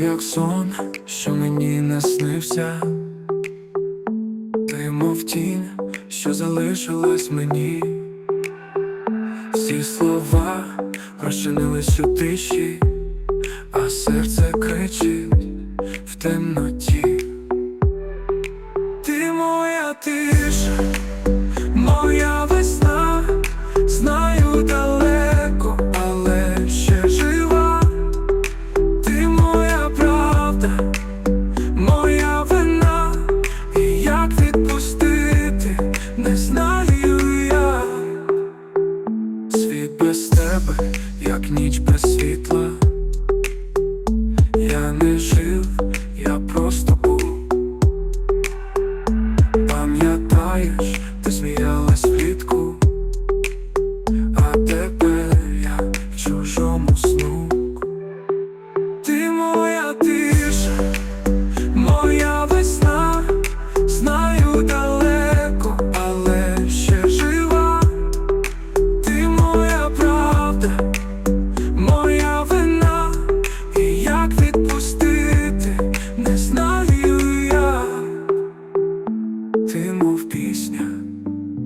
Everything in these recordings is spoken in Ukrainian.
як сон, що мені не снився, ти мов тінь, що залишилась мені, всі слова розчинились у тиші, а серце кричить в темноті. Ти моя тиша, як ніч без світла. Я не жив, я просто був. Пам'ятаєш, Ти мов пісня,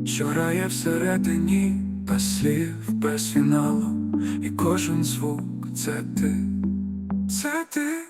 що грає всередині, без без фіналу, і кожен звук це ти, це ти,